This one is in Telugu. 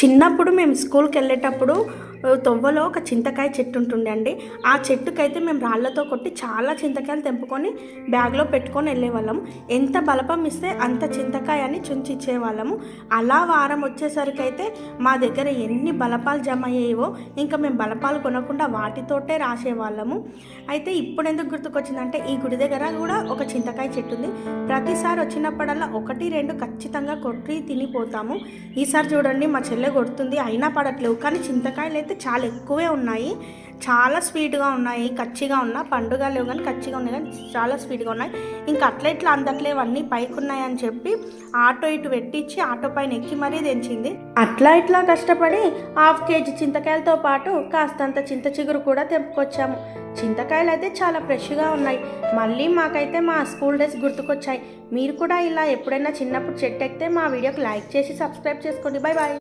చిన్నప్పుడు మేము స్కూల్కి వెళ్ళేటప్పుడు తొవ్వలో ఒక చింతకాయ చెట్టు ఉంటుండే అండి. ఆ చెట్టుకైతే మేము రాళ్ళతో కొట్టి చాలా చింతకాయలు తెంపుకొని బ్యాగ్లో పెట్టుకొని వెళ్ళేవాళ్ళం. ఎంత బలపం ఇస్తే అంత చింతకాయ అని చుంచిచ్చేవాళ్ళము. అలా వారం వచ్చేసరికి అయితే మా దగ్గర ఎన్ని బలపాలు జమ అయ్యేవో ఇంకా మేము బలపాలు కొనకుండా వాటితోటే రాసేవాళ్ళము. అయితే ఇప్పుడు ఎందుకు గుర్తుకొచ్చిందంటే ఈ గుడి దగ్గర కూడా ఒక చింతకాయ చెట్టు ఉంది. ప్రతిసారి వచ్చినప్పుడల్లా ఒకటి రెండు ఖచ్చితంగా కొట్టి తినిపోతాము. ఈసారి చూడండి మా చెల్లె కొడుతుంది. అయినా పడట్లేవు. కానీ చింతకాయలు అయితే చాలా ఎక్కువే ఉన్నాయి. చాలా స్వీట్గా ఉన్నాయి. కచ్చిగా ఉన్నా పండుగ లేవు కానీ కచ్చిగా ఉన్నాయి కానీ చాలా స్వీట్గా ఉన్నాయి. ఇంకా అట్లా ఇట్లా అందట్లేవు ఇవన్నీ పైకి ఉన్నాయని చెప్పి ఆటో ఇటు పెట్టించి ఆటో పైన ఎక్కి మరీ తెంచింది. అట్లా ఇట్లా కష్టపడి హాఫ్ కేజీ చింతకాయలతో పాటు కాస్తంత చింత చిగురు కూడా తెంపుకొచ్చాము. చింతకాయలు అయితే చాలా ఫ్రెష్గా ఉన్నాయి. మళ్ళీ మాకైతే మా స్కూల్ డేస్ గుర్తుకొచ్చాయి. మీరు కూడా ఇలా ఎప్పుడైనా చిన్నప్పుడు చెట్టు ఎక్కితే మా వీడియోకి లైక్ చేసి సబ్స్క్రైబ్ చేసుకోండి. Bye bye